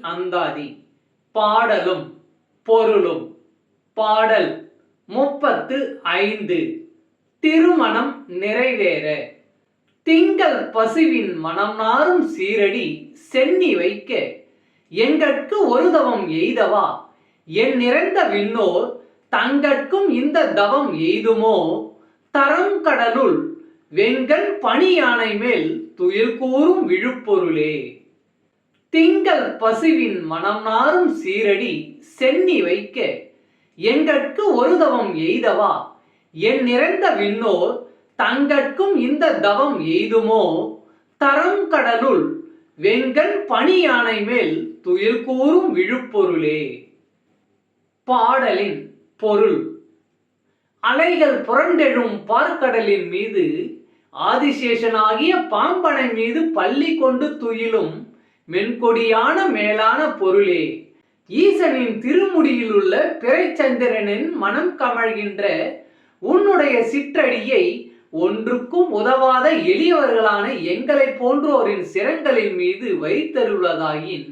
அந்தாதி. பாடலும் பொருளும். பாடல் முப்பத்து ஐந்து. திருமணம் நிறைவேற. திங்கள் பசுவின் மனம் நாரும் சீரடி சென்னி வைக்க. எங்கட்கு ஒரு தவம் எய்தவா? என் நிறைந்த விண்ணோர் தங்கட்கும் இந்த தவம் எய்துமோ? தரம் கடலுள் வெங்கல் பனி யானை மேல் துயில் கூறும் விழுப்பொருளே. திங்கள் பசுவின் மனம் நாரும் சீரடி சென்னி வைக்க எங்கட்கு ஒரு தவம் எய்தவா? என் நிறைந்த விண்ணோர் தங்கட்கும் இந்த தவம் எய்துமோ? தரம் கடலுள் வெங்கல் பணியானை மேல் துயில் கூறும் விழுப்பொருளே. பாடலின் பொருள். அலைகள் புரண்டெழும் பார்க்கடலின் மீது ஆதிசேஷனாகிய பாம்பனை மீது பள்ளி கொண்டு துயிலும் மென்கொடியான மேலான பொருளே. ஈசனின் திருமுடியில் உள்ள பிறைச்சந்திரனின் மனம் கமழ்கின்ற உன்னுடைய சிற்றடியை ஒன்றுக்கும் உதவாத எளியவர்களான எங்களைப் போன்றோரின் சிரங்களின் மீது வைத்தருளதாயின்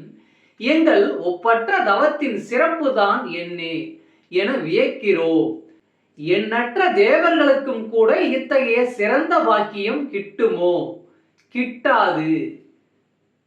எங்கள் ஒப்பற்ற தவத்தின் சிறப்புதான் என்னே என வியக்கிறோம் எண்ணற்ற தேவர்களுக்கும் கூட இத்தகைய சிறந்த வாக்கியம் கிட்டுமோ? கிட்டாது.